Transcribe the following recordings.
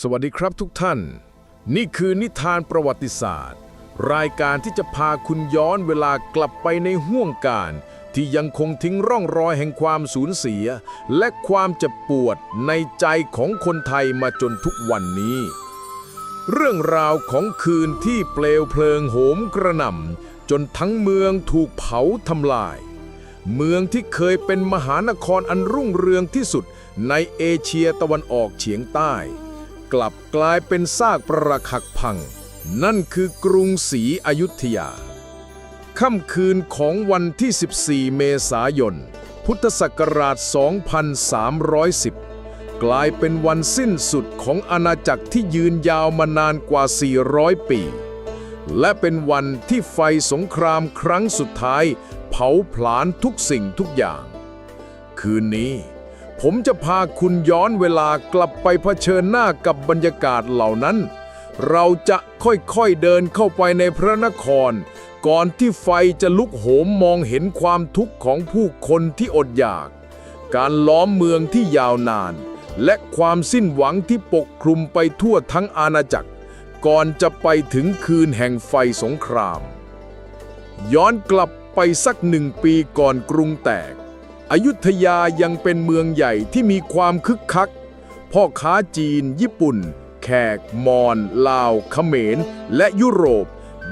สวัสดีครับทุกท่าน นี่คือนิทานประวัติศาสตร์ รายการที่จะพาคุณย้อนเวลากลับไปในห่วงการ ที่ยังคงทิ้งร่องรอยแห่งความสูญเสีย และความเจ็บปวดในใจของคนไทยมาจนทุกวันนี้ เรื่องราวของคืนที่เปลวเพลิงโหมกระหน่ำจนทั้งเมืองถูกเผาทำลาย เมืองที่เคยเป็นมหานครอันรุ่งเรืองที่สุดในเอเชียตะวันออกเฉียงใต้ กลับกลายเป็นซากปรักหักพัง นั่นคือกรุงศรีอยุธยา ค่ำคืนของวันที่ 14 เมษายน พุทธศักราช 2310 กลายเป็นวันสิ้นสุดของอาณาจักรที่ยืนยาวมานานกว่า 400 ปี และเป็นวันที่ไฟสงครามครั้งสุดท้าย เผาผลาญทุกสิ่งทุกอย่าง คืนนี้ ผมจะพาคุณย้อนเวลากลับไปเผชิญหน้ากับบรรยากาศเหล่านั้น เราจะค่อยๆเดินเข้าไปในพระนคร ก่อนที่ไฟจะลุกโหมมองเห็นความทุกข์ของผู้คนที่อดอยาก การล้อมเมืองที่ยาวนาน และความสิ้นหวังที่ปกคลุมไปทั่วทั้งอาณาจักร ก่อนจะไปถึงคืนแห่งไฟสงคราม ย้อนกลับไปสักหนึ่งปีก่อนกรุงแตก อยุธยายังเป็นเมืองใหญ่ที่มีความคึกคัก พ่อค้าจีน ญี่ปุ่น แขก มอญลาวเขมร และยุโรป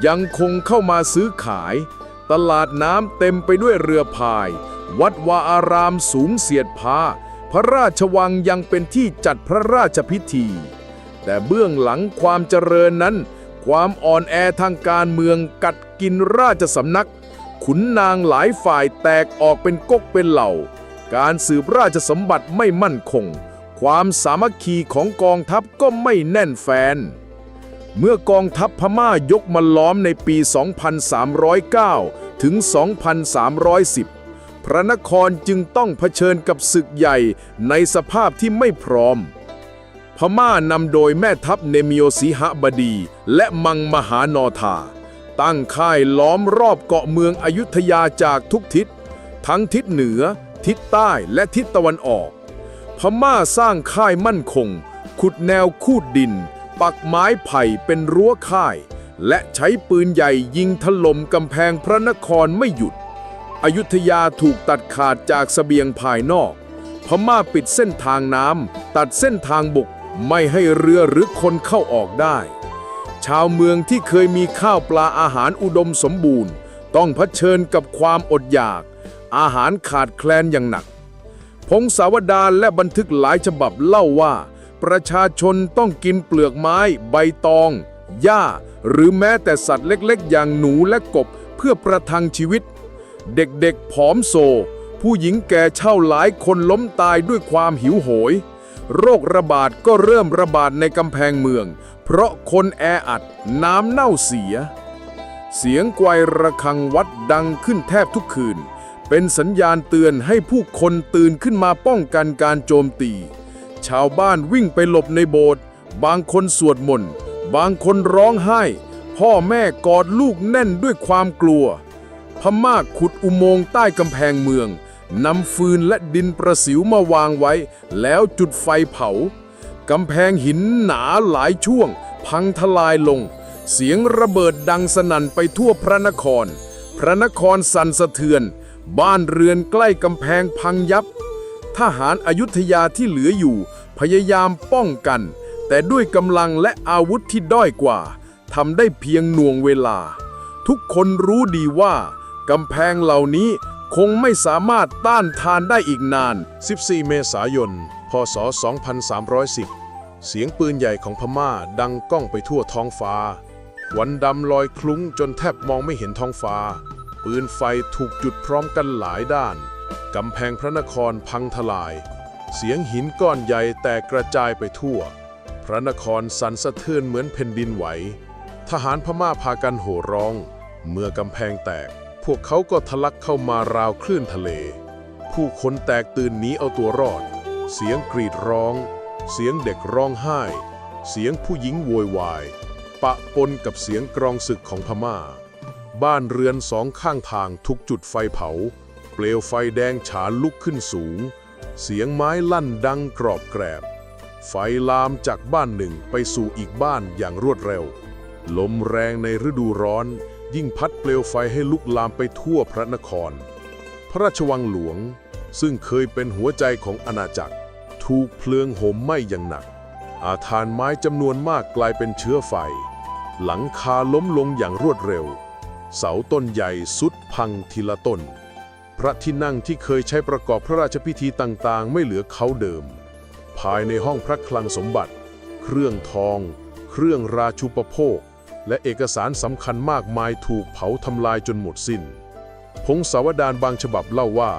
ยังคงเข้ามาซื้อขาย ตลาดน้ำเต็มไปด้วยเรือพาย วัดวาอารามสูงเสียดพาพระราชวังยังเป็นที่จัดพระราชพิธี แต่เบื้องหลังความเจริญนั้น ความอ่อนแอทางการเมืองกัดกินราชสำนัก ขุนนางหลายฝ่ายแตกออกเป็นก๊กเป็นเหล่า การสืบราชสมบัติไม่มั่นคง ความสามัคคีของกองทัพก็ไม่แน่นแฟน เมื่อกองทัพพม่ายกมาล้อมในปี 2309 ถึง 2310 พระนครจึงต้องเผชิญกับศึกใหญ่ในสภาพที่ไม่พร้อม พม่านำโดยแม่ทัพเนมิโอสีหบดี และมังมหานอธา ตั้งค่ายล้อมรอบเกาะเมืองอยุธยาจากทุกทิศ ทั้งทิศเหนือ ทิศใต้และทิศตะวันออก พม่าสร้างค่ายมั่นคง ขุดแนวคูดดิน ปักไม้ไผ่เป็นรั้วค่าย และใช้ปืนใหญ่ยิงถล่มกำแพงพระนครไม่หยุด อยุธยาถูกตัดขาดจากเสบียงภายนอก พม่าปิดเส้นทางน้ำตัดเส้นทางบกไม่ให้เรือหรือคนเข้าออกได้ ชาวเมืองที่เคยมีข้าวปลาอาหารอุดมสมบูรณ์ ต้องเผชิญกับความอดอยาก อาหารขาดแคลนอย่างหนัก พงศาวดารและบันทึกหลายฉบับเล่าว่า ประชาชนต้องกินเปลือกไม้ ใบตอง หญ้า หรือแม้แต่สัตว์เล็กๆ อย่างหนูและกบเพื่อประทังชีวิต เด็กๆผอมโซ ผู้หญิงแก่เช่าหลายคนล้มตายด้วยความหิวโหย โรคระบาดก็เริ่มระบาดในกำแพงเมือง เพราะคนแออัดน้ำเน่าเสีย เสียงไกวระฆังวัดดังขึ้นแทบทุกคืน เป็นสัญญาณเตือนให้ผู้คนตื่นขึ้นมาป้องกันการโจมตี ชาวบ้านวิ่งไปหลบในโบสถ์บางคนสวดมนต์บางคนร้องไห้ พ่อแม่กอดลูกแน่นด้วยความกลัว พม่าขุดอุโมงค์ใต้กำแพงเมือง นำฟืนและดินประสิวมาวางไว้ แล้วจุดไฟเผากำแพงหินหนาหลายช่วง พังทลายลง เสียงระเบิดดังสนั่นไปทั่วพระนคร พระนครสั่นสะเทือน บ้านเรือนใกล้กำแพงพังยับ ทหารอายุทยาที่เหลืออยู่ พยายามป้องกัน แต่ด้วยกำลังและอาวุธที่ด้อยกว่าทำได้เพียงหน่วงเวลา ทุกคนรู้ดีว่ากำแพงเหล่านี้ คงไม่สามารถต้านทานได้อีกนาน 14 เมษายน พศ 2310 เสียงปืนใหญ่ของพม่าดังก้องไปทั่วท้องฟ้า วันดำลอยคลุ้งจนแทบมองไม่เห็นท้องฟ้า ปืนไฟถูกจุดพร้อมกันหลายด้าน กำแพงพระนครพังทลาย เสียงหินก้อนใหญ่แตกกระจายไปทั่ว พระนครสั่นสะเทือนเหมือนแผ่นดินไหว ทหารพม่าพากันโห่ร้อง เมื่อกำแพงแตก พวกเขาก็ทะลักเข้ามาราวคลื่นทะเล ผู้คนแตกตื่นหนีเอาตัวรอด เสียงกรีดร้อง เสียงเด็กร้องไห้ เสียงผู้หญิงโวยวาย ปะปนกับเสียงกรองศึกของพม่า บ้านเรือนสองข้างทางทุกจุดไฟเผา เปลวไฟแดงฉานลุกขึ้นสูง เสียงไม้ลั่นดังกรอบแกรบ ไฟลามจากบ้านหนึ่งไปสู่อีกบ้านอย่างรวดเร็ว ลมแรงในฤดูร้อน ยิ่งพัดเปลวไฟให้ลุกลามไปทั่วพระนคร พระราชวังหลวงซึ่งเคยเป็นหัวใจของอาณาจักร ถูกเพลิงโหมไหม้อย่างหนัก อาคารไม้จำนวนมากกลายเป็นเชื้อไฟ หลังคาล้มลงอย่างรวดเร็ว เสาต้นใหญ่สุดพังทีละต้น พระที่นั่งที่เคยใช้ประกอบพระราชพิธีต่างๆ ไม่เหลือเขาเดิม ภายในห้องพระคลังสมบัติ เครื่องทอง เครื่องราชูปโภค และเอกสารสำคัญมากมายถูกเผาทำลายจนหมดสิ้น พงศาวดารบางฉบับเล่าว่า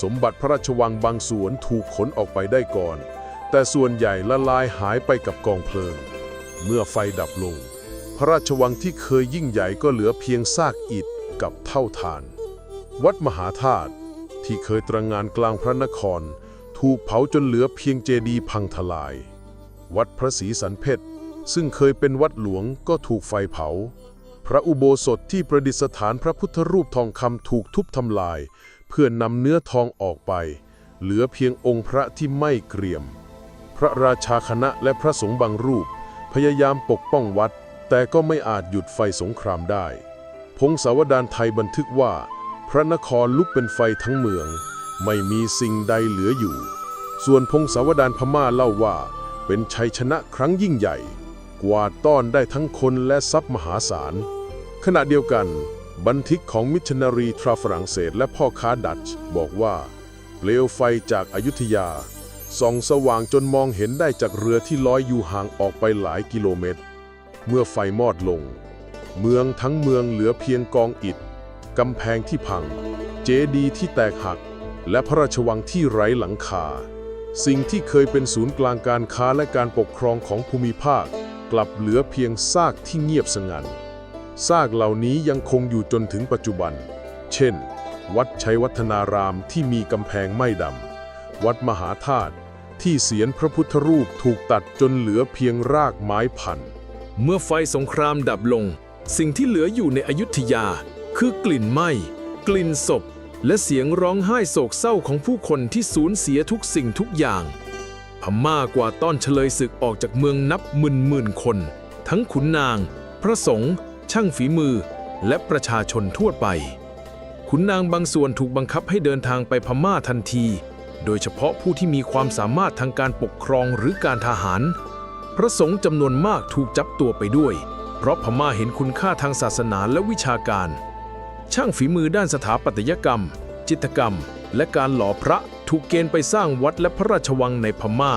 สมบัติพระราชวังบางส่วนถูกขนออกไปได้ก่อน แต่ส่วนใหญ่ละลายหายไปกับกองเพลิง เมื่อไฟดับลง พระราชวังที่เคยยิ่งใหญ่ก็เหลือเพียงซากอิฐกับเท่าฐาน วัดมหาธาตุที่เคยตระงานกลางพระนคร ถูกเผาจนเหลือเพียงเจดีย์พังทลาย วัดพระศรีสันเพชร ซึ่งเคยเป็นวัดหลวงก็ถูกไฟเผา พระอุโบสถที่ประดิษฐานพระพุทธรูปทองคำถูกทุบทำลาย เพื่อนำเนื้อทองออกไป เหลือเพียงองค์พระที่ไม่เกรียม พระราชาคณะและพระสงฆ์บางรูป พยายามปกป้องวัด แต่ก็ไม่อาจหยุดไฟสงครามได้ พงศาวดารไทยบันทึกว่า พระนครลุกเป็นไฟทั้งเมือง ไม่มีสิ่งใดเหลืออยู่ ส่วนพงศาวดารพม่าเล่าว่าเป็นชัยชนะครั้งยิ่งใหญ่ กวาดต้อนได้ทั้งคนและทรัพย์มหาศาล ขณะเดียวกัน บันทึกของมิชชันนารีทราฝรั่งเศสและพ่อค้าดัตช์บอกว่าเปลวไฟจากอายุทยาส่องสว่างจนมองเห็นได้จากเรือที่ลอยอยู่ห่างออกไปหลายกิโลเมตร เมื่อไฟมอดลง เมืองทั้งเมืองเหลือเพียงกองอิฐกำแพงที่พัง เจดีย์ที่แตกหัก และพระราชวังที่ไร้หลังคา สิ่งที่เคยเป็นศูนย์กลางการค้าและการปกครองของภูมิภาค กลับเหลือเพียงซากที่เงียบสงัดซากเหล่านี้ยังคงอยู่จนถึงปัจจุบัน เช่น วัดชัยวัฒนารามที่มีกำแพงไม่ดำ วัดมหาธาตุที่เสียนพระพุทธรูปถูกตัดจนเหลือเพียงรากไม้พัน เมื่อไฟสงครามดับลง สิ่งที่เหลืออยู่ในอยุธยา คือกลิ่นไหม้ กลิ่นศพ และเสียงร้องไห้โศกเศร้าของผู้คนที่สูญเสียทุกสิ่งทุกอย่าง ม่ากว่าต้อนเฉลยศึกออกจากเมืองนับหมื่นหมื่นคน ทั้งขุนนาง พระสงฆ์ช่างฝีมือ และประชาชนทั่วไป ขุนนางบางส่วนถูกบังคับให้เดินทางไปพม่าทันที โดยเฉพาะผู้ที่มีความสามารถทางการปกครองหรือการทหาร พระสงฆ์จำนวนมากถูกจับตัวไปด้วย เพราะพม่าเห็นคุณค่าทางศาสนาและวิชาการ ช่างฝีมือด้านสถาปัตยกรรม จิตรกรรม และการหล่อพระ ถูกเกณฑ์ไปสร้างวัดและพระราชวังในพม่า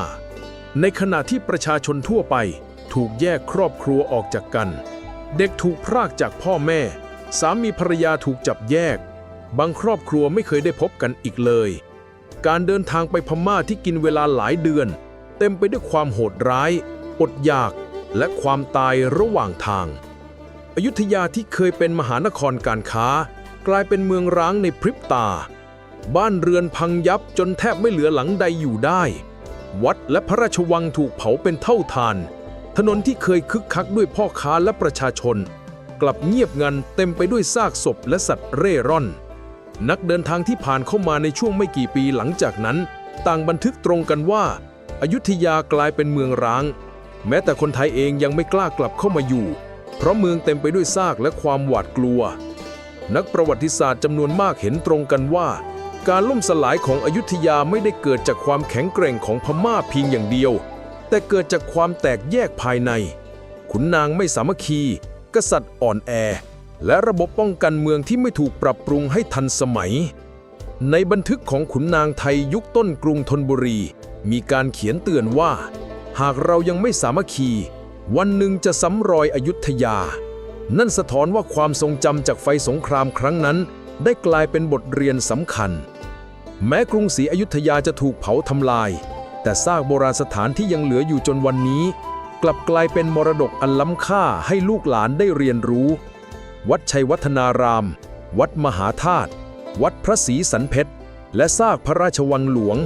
ในขณะที่ประชาชนทั่วไปถูกแยกครอบครัวออกจากกัน เด็กถูกพรากจากพ่อแม่ สามีภรรยาถูกจับแยก บางครอบครัวไม่เคยได้พบกันอีกเลย การเดินทางไปพม่าที่กินเวลาหลายเดือน เต็มไปด้วยความโหดร้าย อดอยาก และความตายระหว่างทาง อยุธยาที่เคยเป็นมหานครการค้า กลายเป็นเมืองร้างในพริบตา บ้านเรือนพังยับจนแทบไม่เหลือหลังใดอยู่ได้ วัดและพระราชวังถูกเผาเป็นเท่าทาน ถนนที่เคยคึกคักด้วยพ่อค้าและประชาชน กลับเงียบงันเต็มไปด้วยซากศพและสัตว์เร่ร่อน นักเดินทางที่ผ่านเข้ามาในช่วงไม่กี่ปีหลังจากนั้น ต่างบันทึกตรงกันว่าอายุทยากลายเป็นเมืองร้าง แม้แต่คนไทยเองยังไม่กล้ากลับเข้ามาอยู่ เพราะเมืองเต็มไปด้วยซากและความหวาดกลัว นักประวัติศาสตร์จำนวนมากเห็นตรงกันว่า การล่มสลายของอยุธยาไม่ได้เกิดจากความแข็งแกร่งของพม่าเพียงอย่างเดียว แต่เกิดจากความแตกแยกภายใน ขุนนางไม่สามัคคี กษัตริย์อ่อนแอ และระบบป้องกันเมืองที่ไม่ถูกปรับปรุงให้ทันสมัย ในบันทึกของขุนนางไทยยุคต้นกรุงธนบุรี มีการเขียนเตือนว่า หากเรายังไม่สามัคคี วันหนึ่งจะซ้ำรอยอยุธยา นั่นสะท้อนว่าความทรงจำจากไฟสงครามครั้งนั้นได้กลายเป็นบทเรียนสำคัญ แม้กรุงศรีอยุธยาจะถูกเผาทำลาย แต่ซากโบราณสถานที่ยังเหลืออยู่จนวันนี้ กลับกลายเป็นมรดกอันล้ำค่าให้ลูกหลานได้เรียนรู้ วัดชัยวัฒนาราม วัดมหาธาตุวัดพระศรีสันเพชร และซากพระราชวังหลวง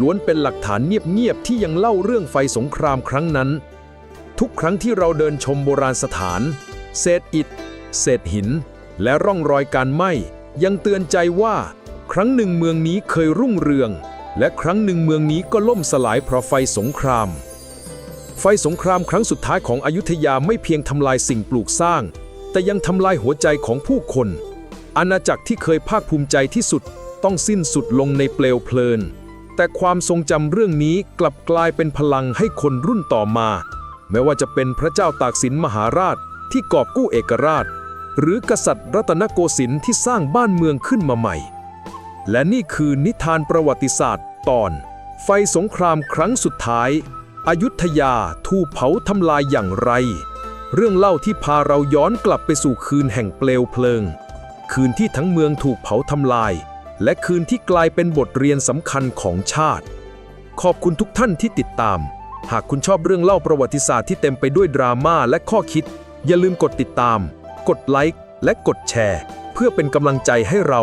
ล้วนเป็นหลักฐานเงียบๆที่ยังเล่าเรื่องไฟสงครามครั้งนั้น ทุกครั้งที่เราเดินชมโบราณสถาน เศษอิฐ เศษหิน และร่องรอยการไหม้ยังเตือนใจว่า ครั้งหนึ่งเมืองนี้เคยรุ่งเรือง และครั้งหนึ่งเมืองนี้ก็ล่มสลายเพราะไฟสงคราม ไฟสงครามครั้งสุดท้ายของอยุธยาไม่เพียงทำลายสิ่งปลูกสร้าง แต่ยังทำลายหัวใจของผู้คน อาณาจักรที่เคยภาคภูมิใจที่สุดต้องสิ้นสุดลงในเปลวเพลิน แต่ความทรงจำเรื่องนี้กลับกลายเป็นพลังให้คนรุ่นต่อมา แม้ว่าจะเป็นพระเจ้าตากสินมหาราชที่กอบกู้เอกราช หรือกษัตริย์รัตนโกสินทร์ที่สร้างบ้านเมืองขึ้นมาใหม่ และนี่คือนิทานประวัติศาสตร์ตอน ไฟสงครามครั้งสุดท้ายอายุธยาถูกเผาทำลายอย่างไร เรื่องเล่าที่พาเราย้อนกลับไปสู่คืนแห่งเปลวเพลิง คืนที่ทั้งเมืองถูกเผาทำลาย และคืนที่กลายเป็นบทเรียนสำคัญของชาติ ขอบคุณทุกท่านที่ติดตาม หากคุณชอบเรื่องเล่าประวัติศาสตร์ที่เต็มไปด้วยดราม่าและข้อคิด อย่าลืมกดติดตาม กดไลค์และกดแชร์ เพื่อเป็นกำลังใจให้เรา